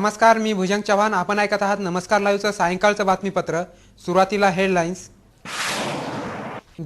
नमस्कार मी भुजंग चव्हाण. आपण ऐकत आहात नमस्कार लाईव्हचं सायंकाळचं बातमीपत्र. सुरुवातीला हेडलाईन्स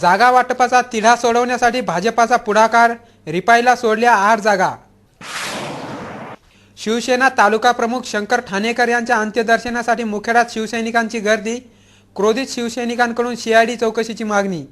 जागा वाटपाचा तिढा सोडवण्यासाठी भाजपाचा पुढाकार. रिपाईला सोडल्या आठ जागा. शिवसेना तालुका प्रमुख शंकर ठाणेकर यांच्या अंत्यदर्शनासाठी मुखेडात शिवसैनिकांची गर्दी. क्रोधित शिवसैनिकांकडून सीआयडी चौकशीची मागणी.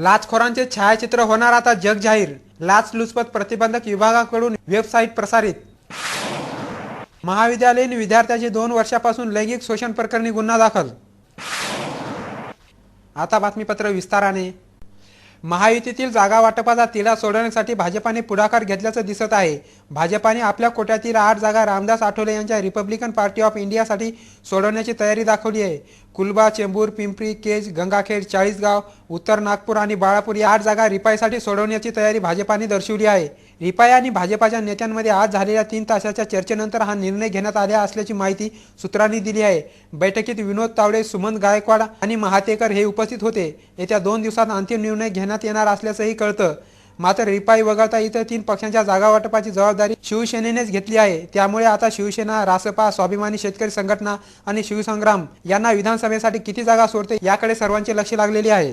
लाचखोरांचे छायाचित्र होणार आता जग जाहीर लाचलुचपत प्रतिबंधक विभागाकडून वेबसाईट प्रसारित. महाविद्यालयीन विद्यार्थ्याचे दोन वर्षापासून लैंगिक शोषण प्रकरणी गुन्हा दाखल. आता बातमीपत्र विस्ताराने. महायुतीतील जागा वाटपाचा तिढा सोडवण्यासाठी भाजपाने पुढाकार घेतल्याचं दिसत आहे. भाजपाने आपल्या कोट्यातील आठ जागा रामदास आठवले यांच्या रिपब्लिकन पार्टी ऑफ इंडियासाठी सोडवण्याची तयारी दाखवली आहे. कुलबा चेंबूर पिंपरी केज गंगाखेड चाळीसगाव उत्तर नागपूर आणि बाळापूर या आठ जागा रिपाईसाठी सोडवण्याची तयारी भाजपाने दर्शवली आहे. रिपाई आणि भाजपाच्या नेत्यांमध्ये आज झालेल्या तीन तासाच्या चर्चेनंतर हा निर्णय घेण्यात आला असल्याची माहिती सूत्रांनी दिली आहे. बैठकीत विनोद तावडे सुमंत गायकवाड आणि महातेकर हे उपस्थित होते. येत्या दोन दिवसात अंतिम निर्णय घेण्यात येणार असल्याचंही कळतं. मात्र रिपाई वगळता इतर तीन पक्षांच्या जागा वाटपाची जबाबदारी शिवसेनेनेच घेतली आहे. त्यामुळे आता शिवसेना रासपा स्वाभिमानी शेतकरी संघटना आणि शिवसंग्राम यांना विधानसभेसाठी किती जागा सोडते याकडे सर्वांचे लक्ष लागलेले आहे.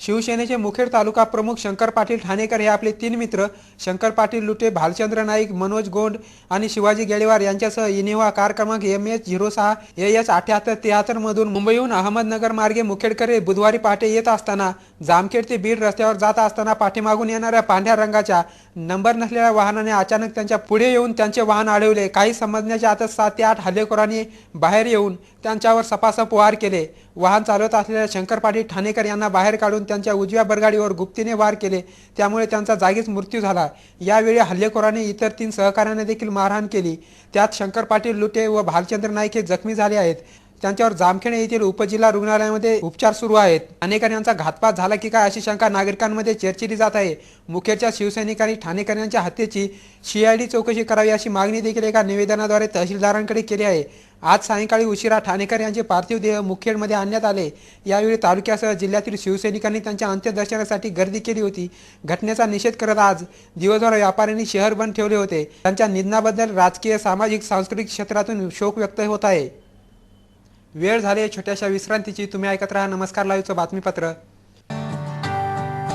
शिवसेनेचे मुखेड तालुका प्रमुख शंकर पाटील ठाणेकर हे आपले तीन मित्र. शंकर पाटील लुटे भालचंद्र नाईक मनोज गोंड आणि शिवाजी गेडेवार यांच्यासह इनिवा कार क्रमांक एम एच झिरो सहा ए एस अठ्याहत्तर त्र्याहत्तर मधून मुंबईहून अहमदनगर मार्गे मुखेडकडे बुधवारी पहाटे येत असताना जामखेड ते बीड रस्त्यावर जात असताना पाठीमागून येणाऱ्या पांढऱ्या रंगाच्या नंबर नसलेल्या वाहनाने अचानक त्यांच्या पुढे येऊन त्यांचे वाहन अडवले. काही समजण्याच्या आता सात ते आठ हल्लेखोरांनी बाहेर येऊन त्यांच्यावर सपासप वार केले. वाहन चालवत असलेल्या शंकर पाटील ठाणेकर यांना बाहेर काढून त्यांच्या उजव्या बरगाडीवर गुप्तीने वार केले. त्यामुळे त्यांचा जागीच मृत्यू झाला. यावेळी हल्लेखोराने इतर तीन सहकाऱ्यांना देखील मारहाण केली. त्यात शंकर पाटील लुटे व भालचंद्र नाईक हे जखमी झाले आहेत. त्यांच्यावर जामखेड येथील उपजिल्हा रुग्णालयामध्ये उपचार सुरू आहेत. अनेकांनी यांचा घातपात झाला की काय अशी शंका नागरिकांमध्ये चर्चिली जात आहे. मुखेडच्या शिवसैनिकांनी ठाणेकरांच्या हत्येची सीआयडी चौकशी करावी अशी मागणी देखील एका निवेदनाद्वारे तहसीलदारांकडे केली आहे. आज सायंकाळी उशिरा ठाणेकर यांचे पार्थिव देह मुखेडमध्ये आणण्यात आले. यावेळी तालुक्यासह जिल्ह्यातील शिवसैनिकांनी त्यांच्या अंत्यदर्शनासाठी गर्दी केली होती. घटनेचा निषेध करत आज दिवसभर व्यापाऱ्यांनी शहर बंद ठेवले होते. त्यांच्या निधनाबद्दल राजकीय सामाजिक सांस्कृतिक क्षेत्रातून शोक व्यक्त होत आहे. वेळ झाली छोट्याशा विश्रांतीची. तुम्ही ऐकत राहा नमस्कार लाईव्हचं बातमीपत्र.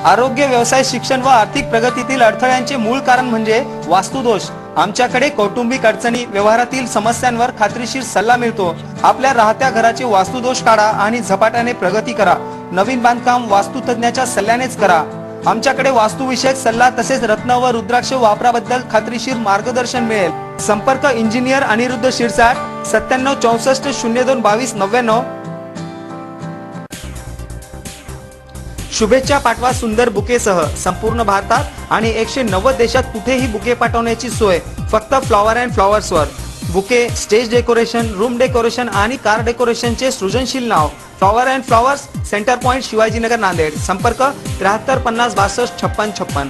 आरोग्य व्यवसाय शिक्षण व आर्थिक प्रगतीतील अडथळ्यांचे मूळ कारण म्हणजे वास्तुदोष. आमच्याकडे कौटुंबिक अडचणी व्यवहारातील समस्यांवर खात्रीशीर सल्ला मिळतो. आपल्या राहत्या घराचे वास्तुदोष काढा आणि झपाट्याने प्रगती करा. नवीन बांधकाम वास्तुतज्ञाच्या सल्ल्यानेच करा. आमच्याकडे वास्तुविषयक सल्ला तसेच रत्न व रुद्राक्ष वापराबद्दल खात्रीशीर मार्गदर्शन मिळेल. संपर्क इंजिनियर अनिरुद्ध शिरसाट सत्त्याण्णव चौसष्ट शून्य दोन बावीस नव्याण्णव. शुभेच्छा पाठवा सुंदर बुकेसह. संपूर्ण भारतात आणि एकशे नव्वद देशात कुठेही बुके पाठवण्याची सोय. फक्त flower and फ्लॉवर्सवर. Bouquet stage decoration room decoration आणि कार डेकोरेशनचे सृजनशील नाव. Flower and flowers centre point Shivajinagar Nanded. संपर्क त्र्याहत्तर पन्नास बासष्ट छप्पन छप्पन.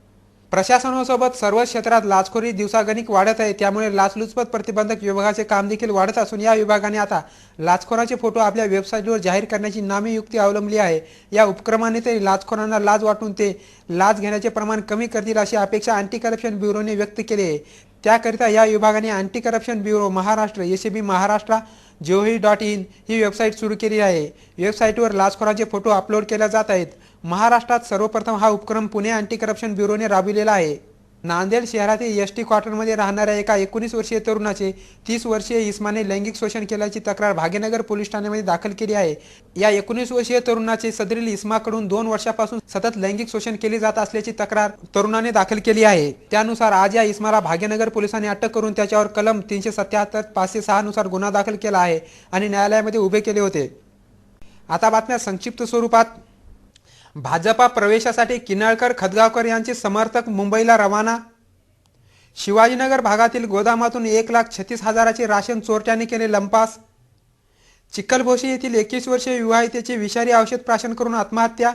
प्रशासनासोबत सर्व क्षेत्रात लाचखोरी दिवसागणिक वाढत आहे. त्यामुळे लाचलुचपत प्रतिबंधक विभागाचे काम देखील वाढत असून या विभागाने आता लाचखोराचे फोटो आपल्या वेबसाईटवर जाहीर करण्याची नामी युक्ती अवलंबली आहे. या उपक्रमाने तरी लाचखोरांना लाच वाटून ते लाच घेण्याचे प्रमाण कमी करतील अशी अपेक्षा अँटी करप्शन ब्युरोने व्यक्त केली आहे. त्याकरिता या विभागाने anti corruption bureau Maharashtra ACB B Maharashtra gov dot in he website सुरू केली आहे. वेबसाईटवर लाचखोरांचे फोटो अपलोड केले जात आहेत. महाराष्ट्रात सर्वप्रथम हा उपक्रम पुणे अँटी करप्शन ब्युरोने राबविलेला आहे. नांदेड शहरातील एस टी क्वार्टरमध्ये राहणाऱ्या एका एकोणीस वर्षीय तरुणाचे तीस वर्षीय इस्माने लैंगिक शोषण केल्याची तक्रार भाग्यनगर पोलीस ठाण्यामध्ये दाखल केली आहे. या एकोणीस वर्षीय तरुणाचे सदरील इस्माकडून दोन वर्षापासून सतत लैंगिक शोषण केले जात असल्याची तक्रार तरुणाने दाखल केली आहे. त्यानुसार आज या इस्माला भाग्यनगर पोलिसांनी अटक करून त्याच्यावर कलम तीनशे सत्याहत्तर पाचशे सहा नुसार गुन्हा दाखल केला आहे आणि न्यायालयामध्ये उभे केले होते. आता बातम्या संक्षिप्त स्वरूपात. भाजपा प्रवेशासाठी किनाळकर खदगावकर यांचे समर्थक मुंबईला रवाना. शिवाजीनगर भागातील गोदामातून एक लाख छत्तीस हजाराचे राशन चोरट्याने केले लंपास. चिखलभोशी येथील एकवीस वर्षीय विवाहितेचे विषारी औषध प्राशन करून आत्महत्या.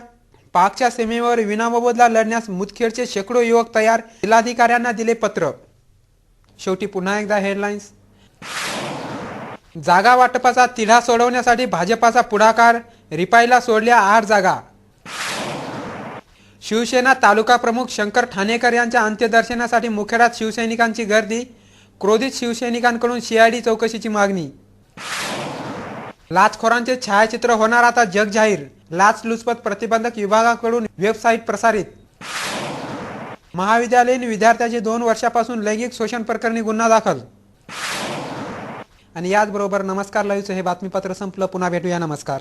पाकच्या सीमेवर विनामोबदला लढण्यास मुदखेडचे शेकडो युवक तयार जिल्हाधिकाऱ्यांना दिले पत्र. शेवटी पुन्हा एकदा हेडलाईन्स जागा वाटपाचा तिढा सोडवण्यासाठी भाजपाचा पुढाकार रिपाईला सोडल्या आठ जागा. शिवसेना तालुका प्रमुख शंकर ठाणेकर यांच्या अंत्यदर्शनासाठी मुखेडात शिवसैनिकांची गर्दी क्रोधित शिवसैनिकांकडून सीआयडी चौकशीची मागणी. लाचखोरांचे छायाचित्र होणार आता जग जाहीर लाचलुचपत प्रतिबंधक विभागाकडून वेबसाईट प्रसारित. महाविद्यालयीन विद्यार्थ्याचे दोन वर्षापासून लैंगिक शोषण प्रकरणी गुन्हा दाखल. आणि याचबरोबर नमस्कार लाईव्हचं हे बातमीपत्र संपलं. पुन्हा भेटूया. नमस्कार.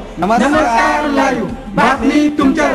नमस्कार बातमी तुमच्या